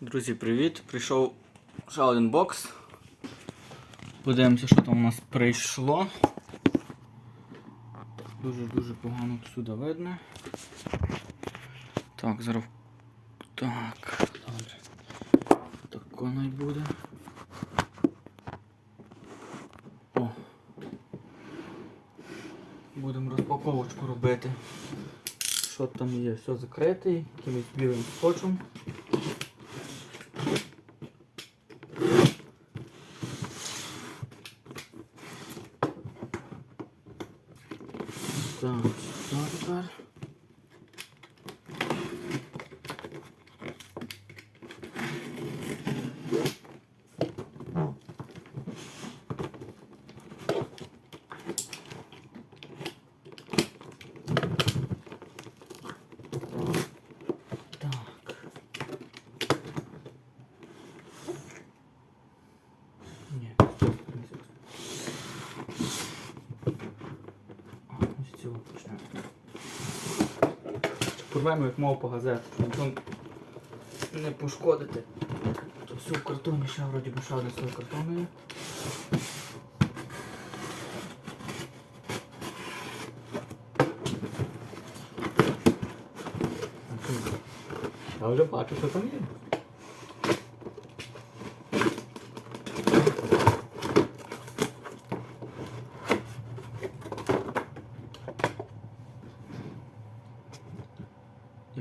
Друзі, привіт! Прийшов ще один бокс. Подивимося, що там у нас прийшло. Дуже-дуже погано сюди видно. Так, зараз. Так, добре. Так най буде. О. Будемо розпаковочку робити. Що там є? Все закритий, якимось білим скотчем. Так, так. Так. Ні, стоп, не зараз. А, ось з цього почнемо. Порвемо як мов по газету, щоб не пошкодити. То все в ще вроді би ще один слой. Я вже бачу, що там є.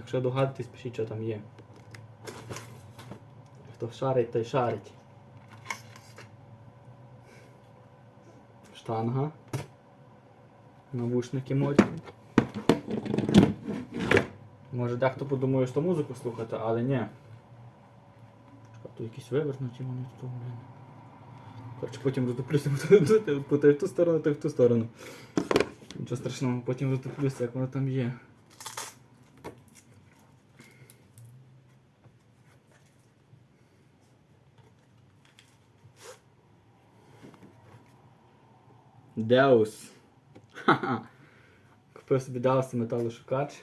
Якщо догадуєтесь, пишіть, що там є. Хто шарить, той шарить. Штанга. Навушники модні. Може дехто подумає, що музику слухати, але ні. То якісь вивернуті вони тут. Коротше, потім роздуплюся по той в ту сторону, то в ту сторону. Нічого страшного, потім роздуплюся, як воно там є. Деус. Ха-ха. Купив собі Деус металошукач.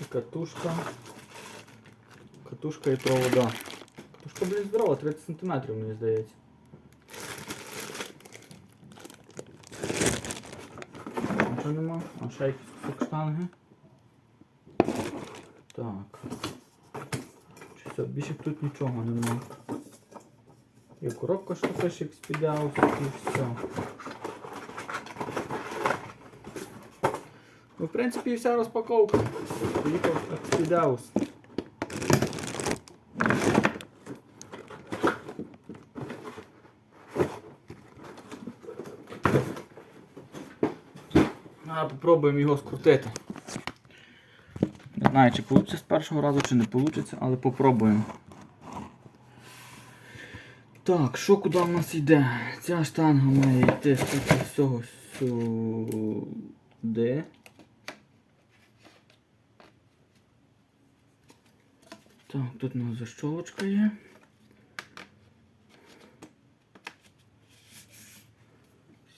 І Катушка. Катушка і провода. Катушка, блін, здорова, 30 см, мені здається. Нічого нема. А ще якісь штанги. Так. Чи все, більше тут нічого нема. Є коробка, що пише Xpedia, і все. Ну, в принципі, і вся розпаковка. Поїхав Xpedaus. А, попробуємо його скрутити. Не знаю, чи вийде з першого разу, чи не вийде, але попробуємо. Так, що куди в нас йде? Ця штанга має йти з цього сюди. Так, тут у нас защолочка є.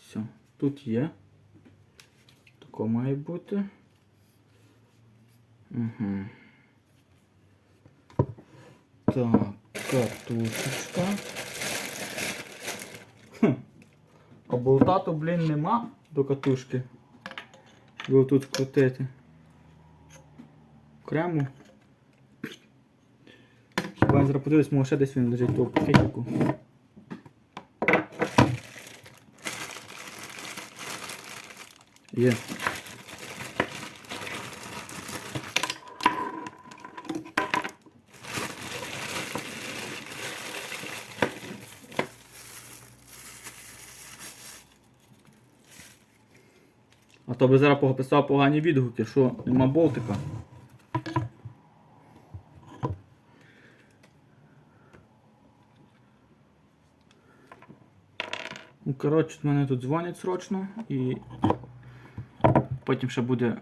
Все, тут є. Тако має бути. Угу. Так, картушечка. Хм. А болта то, блін, нема до катушки. Його тут скрутити. Окремо. Хіба я зараз може ще десь він лежить того пакетику. Є. А то би зараз писав погані відгуки, що нема болтика. Ну, коротше, мене тут дзвонять срочно і потім ще буде